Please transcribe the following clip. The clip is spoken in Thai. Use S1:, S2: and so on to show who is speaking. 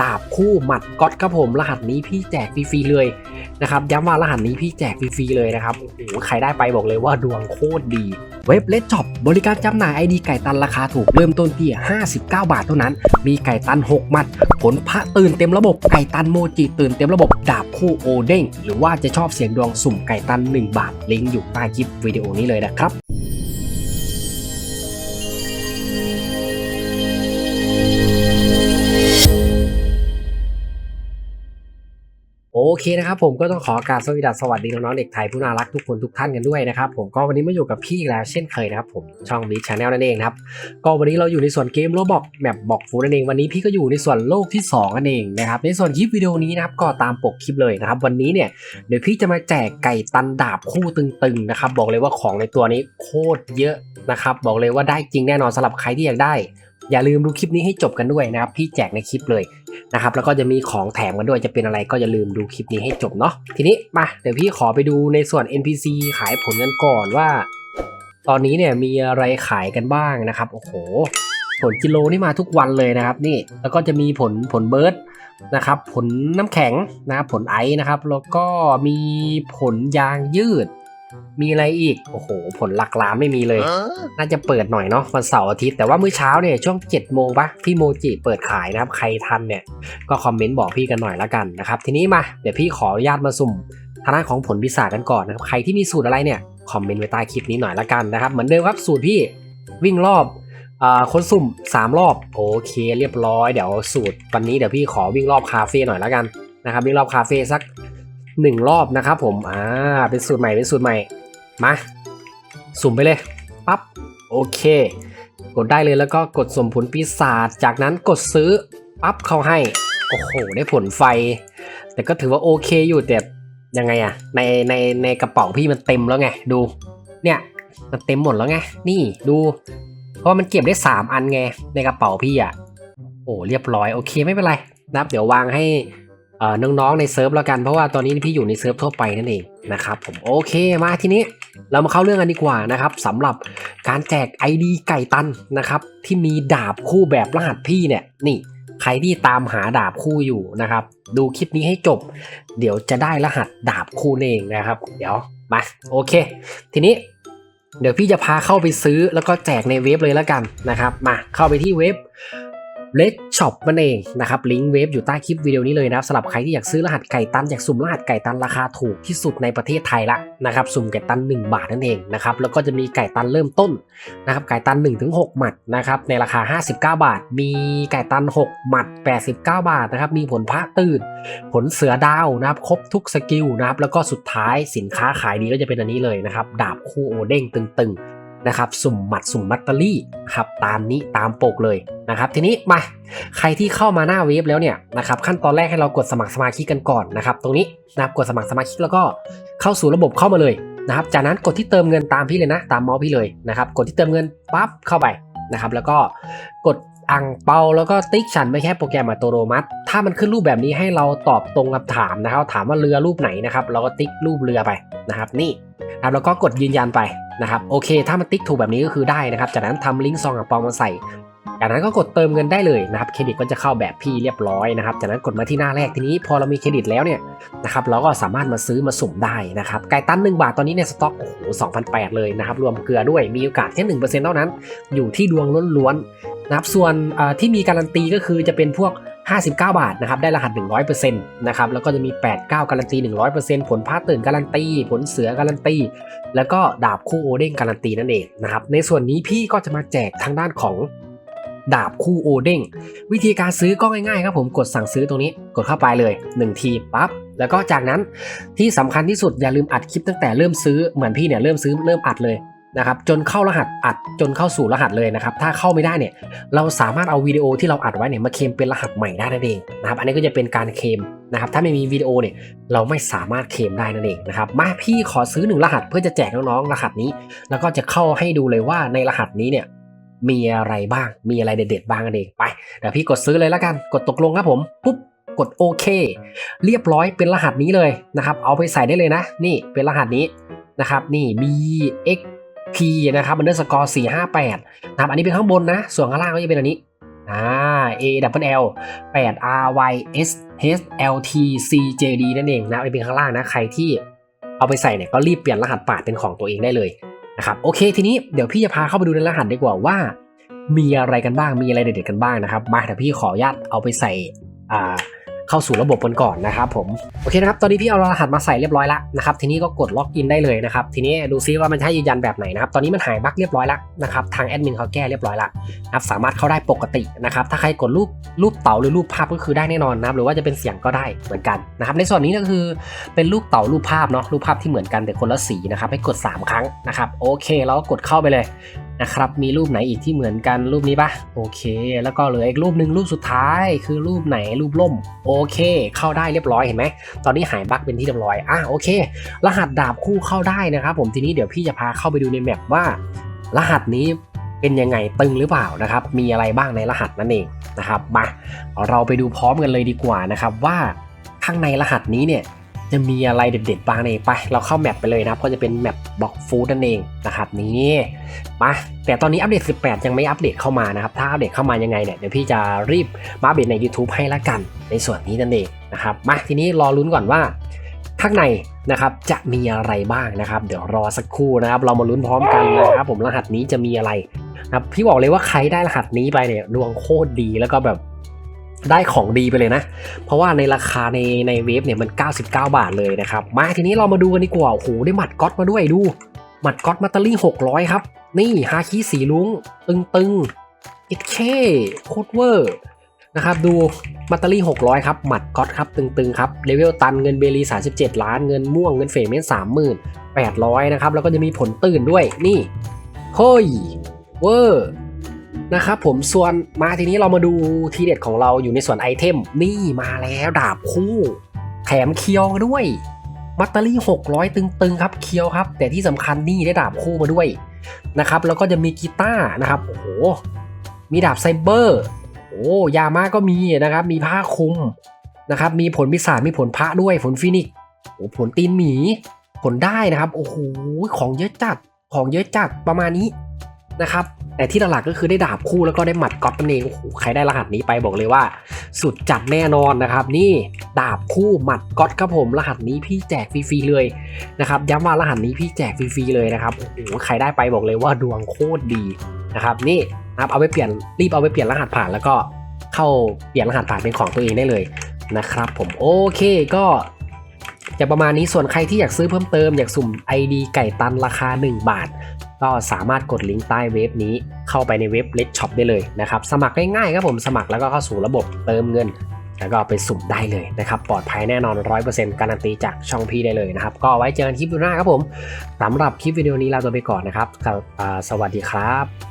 S1: ดาบคู่หมัดก๊อตครับผม รหัสนี้พี่แจกฟรีๆเลยนะครับย้ำว่ารหัสนี้พี่แจกฟรีๆเลยนะครับโอ้โหใครได้ไปบอกเลยว่าดวงโคตรดี เว็บเลดช็อปบริการจำหน่ายไอดีไก่ตันราคาถูกเริ่มต้นที่ 59 บาทเท่านั้น มีไก่ตัน6มัด ผลพระตื่นเต็มระบบไก่ตันโมจิตื่นเต็มระบบดาบคู่โอเด้งหรือว่าจะชอบเสียงดวงสุ่มไก่ตัน 1 บาทลิงก์อยู่ใต้คลิปวิดีโอนี้เลยนะครับ เคนะครับผมก็ต้องขอการสวัสดีสวัสดีน้องๆเด็กไทยผู้น่ารักทุกคนทุกท่านกันด้วยนะครับผมก็วันนี้มาอยู่กับพี่อีกแล้วเช่นเคยนะครับผมช่องบีชาแนลนั่นเองครับก็วันนี้เราอยู่ในส่วนเกมโรบอกแมปบอกฟูนั่นเองวันนี้พี่ก็อยู่ในส่วนโลกที่2นั่นเองนะครับในส่วนคลิปวิดีโอนี้นะครับก็ตามปกคลิปเลยนะครับวันนี้เนี่ยเดี๋ยวพี่จะมาแจกไก่ตันดาบคู่ตึงๆนะครับบอกเลยว่าของในตัวนี้โคตรเยอะนะครับบอกเลยว่าได้จริงแน่นอนสำหรับใครที่อยากได้ อย่าลืมดูคลิปนี้ให้จบกันด้วยนะครับพี่แจกในคลิปเลยนะครับแล้วก็จะมีของแถมกันด้วยจะเป็นอะไรก็อย่าลืมดูคลิปนี้ให้จบเนาะทีนี้มาเดี๋ยวพี่ขอไปดูในส่วน NPC ขายผลกันก่อนว่า ตอนนี้เนี่ยมีอะไรขายกันบ้างนะครับโอ้โหผลกิโลนี่มาทุกวันเลยนะครับนี่แล้วก็จะมีผลผลเบิร์ดนะครับผลน้ำแข็งนะครับผลไอซ์นะครับแล้วก็มีผลยางยืด มีอะไรอีก โอ้โห ผลหลักล้านไม่มีเลย น่าจะเปิดหน่อยเนาะวันเสาร์อาทิตย์ แต่ว่ามื้อเช้าเนี่ยช่วง7จ็ดโมงปะพี่โมจิเปิดขายนะครับ ใครทันเนี่ยก็คอมเมนต์บอกพี่กันหน่อยละกันนะครับ ทีนี้มาเดี๋ยวพี่ขออนุญาตมาสุ่มทางด้านของผลพิศาจกันก่อนนะครับ ใครที่มีสูตรอะไรเนี่ยคอมเมนต์ไว้ใต้คลิปนี้หน่อยละกันนะครับ เหมือนเดิมครับสูตรพี่วิ่งรอบอ่าคนสุ่ม 3 รอบโอเค เรียบร้อยเดี๋ยวสูตรวันนี้เดี๋ยวพี่ขอวิ่งรอบคาเฟ่หน่อยละกันนะครับวิ่งรอบคาเฟ่สัก หนึ่งรอบนะครับผม อ่า เป็นสูตรใหม่ เป็นสูตรใหม่ มา สุ่มไปเลย ปั๊บ โอเค กดได้เลยแล้วก็กดสมผลปีศาจ จากนั้นกดซื้อ ปั๊บเข้าให้ โอ้โห ได้ผลไฟ แต่ก็ถือว่าโอเคอยู่แต่ยังไงอะในในในกระเป๋าพี่มันเต็มแล้วไง ดู เนี่ย มันเต็มหมดแล้วไง นี่ดู เพราะมันเก็บได้ 3 อันไง ในกระเป๋าพี่อะโอ้เรียบร้อย โอเคไม่เป็นไรนะครับ เดี๋ยววางให้ น้องๆในเซิร์ฟแล้วกันเพราะว่าตอนนี้พี่อยู่ในเซิร์ฟทั่วไปนั่นเองนะครับผมโอเคมาทีนี้เรามาเข้าเรื่องกันดีกว่านะครับสำหรับการแจก ID ไก่ตันนะครับที่มีดาบคู่แบบรหัสพี่เนี่ยนี่ใครที่ตามหาดาบคู่อยู่นะครับ ดูคลิปนี้ให้จบ เดี๋ยวจะได้รหัสดาบคู่เองนะครับ เดี๋ยวมาโอเค ทีนี้ เดี๋ยวพี่จะพาเข้าไปซื้อแล้วก็แจกในเว็บเลยแล้วกันนะครับ มาเข้าไปที่เว็บ เลดช็อปนั่นเองนะครับลิงก์เว็บอยู่ใต้คลิปวิดีโอนี้เลยนะครับสำหรับใครที่อยากซื้อรหัสไก่ตันอยากสุ่มรหัสไก่ตันราคาถูกที่สุดในประเทศไทยละนะครับสุ่มไก่ตัน 1 บาทนั่นเองนะครับแล้วก็จะมีไก่ตันเริ่มต้นนะครับไก่ตัน 1-6 หมัดนะครับในราคา 59 บาท มีไก่ตัน 6 หมัด 89 บาทนะครับมีผลพระตื่น ผลเสือดาวนะครับครบทุกสกิลนะครับแล้วก็สุดท้ายสินค้าขายดีก็จะเป็นอันนี้เลยนะครับดาบคู่โอเด้งตึงๆ นะครับสุ่มหมัดสุ่มมัตเตอรี่ครับตามนี้ตามปกเลยนะครับทีนี้มาใครที่เข้ามาหน้าเว็บแล้วเนี่ยนะครับขั้นตอนแรกให้เรากดสมัครสมาชิกกันก่อนนะครับตรงนี้นะครับกดสมัครสมาชิกแล้วก็เข้าสู่ระบบเข้ามาเลยนะครับจากนั้นกดที่เติมเงินตามพี่เลยนะ ตามมาส์พี่เลยนะครับกดที่เติมเงินปั๊บเข้าไปนะครับแล้วก็กดอังเปาแล้วก็ติ๊กฉันไม่แค่โปรแกรมอัตโนมัติ ถ้ามันขึ้นรูปแบบนี้ให้เราตอบตรงคำถามนะครับ ถามว่าเรือรูปไหนนะครับ เราก็ติ๊กรูปเรือไปนะครับ นี่นะครับแล้วก็กดยืนยันไป นะครับโอเค ถ้ามันติ๊กถูกแบบนี้ก็คือได้นะครับ จากนั้นทำลิงก์ซองอังเปามาใส่จากนั้นก็กดเติมเงินได้เลยนะครับเครดิตก็จะเข้าแบบพี่เรียบร้อยนะครับจากนั้นกดมาที่หน้าแรกทีนี้พอเรามีเครดิตแล้วเนี่ยนะครับเราก็สามารถมาซื้อมาสุ่มได้นะครับไก่ตั้น1บาทตอนนี้ในสต็อกโอ้โห2,008เลยนะครับรวมเกลือด้วยมีโอกาสแค่1%เท่านั้น อยู่ที่ดวงล้วนๆนะครับส่วนที่มีการันตีก็คือจะเป็นพวก 59 บาทนะครับ ได้รหัส 100%นะครับ แล้วก็จะมี 89 การันตี 100%ผลพาตื่นการันตี ผลเสือการันตี แล้วก็ดาบคู่โอเด้งการันตีนั่นเองนะครับ ในส่วนนี้พี่ก็จะมาแจกทางด้านของดาบคู่โอเด้งวิธีการซื้อก็ง่ายๆครับผมกดสั่งซื้อตรงนี้กดเข้าไปเลย 1 ทีปั๊บแล้วก็จากนั้นที่สำคัญที่สุดอย่าลืมอัดคลิปตั้งแต่เริ่มซื้อเหมือนพี่เนี่ยเริ่มซื้อเริ่มอัดเลย นะครับจนเข้ารหัสอัดจนเข้าสู่รหัสเลยนะครับถ้าเข้าไม่ได้เนี่ยเราสามารถเอาวิดีโอที่เราอัดไว้เนี่ยมาเคลมเป็นรหัสใหม่ได้นั่นเองนะครับอันนี้ก็จะเป็นการเคลมนะครับถ้าไม่มีวิดีโอเนี่ยเราไม่สามารถเคลมได้นั่นเองนะครับมาพี่ขอซื้อหนึ่งรหัสเพื่อจะแจกน้องๆรหัสนี้ แล้วก็จะเข้าให้ดูเลยว่าในรหัสนี้เนี่ยมีอะไรบ้างมีอะไรเด็ดๆบ้างนั่นเองไปเดี๋ยวพี่กดซื้อเลยแล้วกันกดตกลงครับผมปุ๊บกดโอเค เรียบร้อยเป็นรหัสนี้เลยนะครับเอาไปใส่ได้เลยนะ นี่เป็นรหัสนี้นะครับนี่ B X P นะครับ underscore 458นะครับอันนี้เป็นข้างบนนะ ส่วนข้างล่างก็จะเป็นอันนี้อ่า A W L 8 R Y S H L T C J D นั่นเองนะเป็นข้างล่างนะใครที่เอาไปใส่เนี่ยก็รีบเปลี่ยนรหัสปาดเป็นของตัวเองได้เลยนะครับโอเคทีนี้เดี๋ยวพี่จะพาเข้าไปดูในรหัสดีกว่าว่า มีอะไรกันบ้างมีอะไรเด็ดๆกันบ้างนะครับมาเดี๋ยวพี่ขออนุญาตเอาไปใส่อ่า เข้าสู่ระบบกันก่อนนะครับผมโอเคนะครับตอนนี้พี่เอารหัสมาใส่เรียบร้อยแล้วนะครับทีนี้ก็กดล็อกอินได้เลยนะครับทีนี้ดูซิว่ามันจะให้ยืนยันแบบไหนนะครับตอนนี้มันหายบั๊กเรียบร้อยแล้วนะครับทางแอดมินเขาแก้เรียบร้อยแล้วนะครับสามารถเข้าได้ปกตินะครับถ้าใครกดรูปรูปเต่าหรือรูปภาพก็คือได้แน่นอนนะครับหรือว่าจะเป็นเสียงก็ได้เหมือนกันนะครับในส่วนนี้ก็คือเป็นรูปเต่ารูปภาพเนาะรูปภาพที่เหมือนกันแต่คนละสีนะครับให้กด 3 ครั้งนะครับโอเคเราก็กดเข้าไปเลย นะครับ มีรูปไหนอีกที่เหมือนกันรูปนี้ปะโอเค แล้วก็เหลืออีกรูปหนึ่งรูปสุดท้ายคือรูปไหนรูปล่ม โอเค เข้าได้เรียบร้อยเห็นไหมตอนนี้หายบั๊กเป็นที่เรียบร้อยอะโอเค รหัสดาบคู่เข้าได้นะครับ ผมทีนี้เดี๋ยวพี่จะพาเข้าไปดูในแมปว่า รหัสนี้เป็นยังไงตึงหรือเปล่านะครับ มีอะไรบ้างในรหัสนั่นเองนะครับมาเราไปดูพร้อมกันเลยดีกว่านะครับว่าข้างในรหัสนี้เนี่ย จะมีอะไรเด็ดๆบ้างเนี่ยไปเราเข้าแมปไปเลยนะครับ ก็จะเป็นแมปบล็อกฟูดนั่นเองนะครับนี่มาแต่ตอนนี้อัปเดต 18 ยังไม่อัปเดตเข้ามานะครับ ถ้าอัปเดตเข้ามายังไงเนี่ยเดี๋ยวพี่จะรีบมาอัปเดตใน YouTube ให้ละกันในส่วนนี้นั่นเองนะครับมาทีนี้รอลุ้นก่อนว่าข้างในนะครับจะมีอะไรบ้างนะครับ เดี๋ยวรอสักครู่นะครับ เรามาลุ้นพร้อมกันนะครับ ผมรหัสนี้จะมีอะไรนะพี่บอกเลยว่าใครได้รหัสนี้ไปเนี่ยดวงโคตรดีแล้วก็แบบ ได้ของดีไปเลยนะ เพราะว่าในราคาในในเว็บเนี่ยมัน 99 บาทเลยนะครับ มาทีนี้เรามาดูกันดีกว่า โอ้โห ได้หมัดก๊อตมาด้วยดู หมัดก๊อตมาตารี่ 600 ครับ นี่ฮาคิสีลุงตึงตึงเอ็ดเคโคตรเวอร์นะครับดูมัตเตอรี่ 600 ครับ หมัดก๊อตครับ ตึงๆ ครับเลเวลตันเงินเบลี37 ล้านเงินม่วงเงินเฟรเมน30,000 800นะครับ แล้วก็จะมีผลตื่นด้วยนี่เฮ้ยเวอร์ นะครับผมส่วนมาทีนี้เรามาดูทีเด็ดของเราอยู่ในส่วนไอเทมนี่มาแล้วดาบคู่ แถมเคียวด้วยมัตเตอรี่ 600 ตึงๆครับเคียวครับ แต่ที่สำคัญนี่ได้ดาบคู่มาด้วยนะครับแล้วก็จะมีกีตาร์นะครับโอ้โหมีดาบไซเบอร์โอ้ยามาก็มีนะครับ มีผ้าคลุมนะครับมีผลพิศาจมีผลพระด้วยผลฟินิกซ์โอ้ผลตีนหมี ผลได้นะครับ โอ้โหของเยอะจัดของเยอะจัดประมาณนี้นะครับ แต่ที่หลักๆก็คือได้ดาบคู่แล้วก็ได้หมัดก๊อตนั่นเองโอ้โหใครได้รหัสนี้ไปบอกเลยว่า สุดจัดแน่นอนนะครับ นี่ดาบคู่หมัดก๊อตครับผมรหัสนี้พี่แจกฟรีๆเลยนะครับย้ำว่ารหัสนี้พี่แจกฟรีๆเลยนะครับโอ้โหใครได้ไปบอกเลยว่าดวงโคตรดีนะครับนี่นะครับเอาไปเปลี่ยนรีบเอาไปเปลี่ยนรหัสผ่านแล้วก็เข้าเปลี่ยนรหัสผ่านเป็นของตัวเองได้เลยนะครับ ผมโอเคก็จะประมาณนี้ส่วนใครที่อยากซื้อเพิ่มเติมอยากสุ่ม ID ไก่ตันราคา 1 บาท ก็สามารถกดลิงก์ใต้เว็บนี้เข้าไปในเว็บ Let Shop ได้เลยนะครับสมัครง่ายๆครับผมสมัครแล้วก็เข้าสู่ระบบเติมเงิน แล้วก็ไปสุ่มได้เลยนะครับปลอดภัยแน่นอน 100%การันตีจากช่องพี่ได้เลยนะครับก็ไว้เจอกันคลิปหน้าครับผมสำหรับคลิปวิดีโอนี้ลาตัวไปก่อนนะครับสวัสดีครับ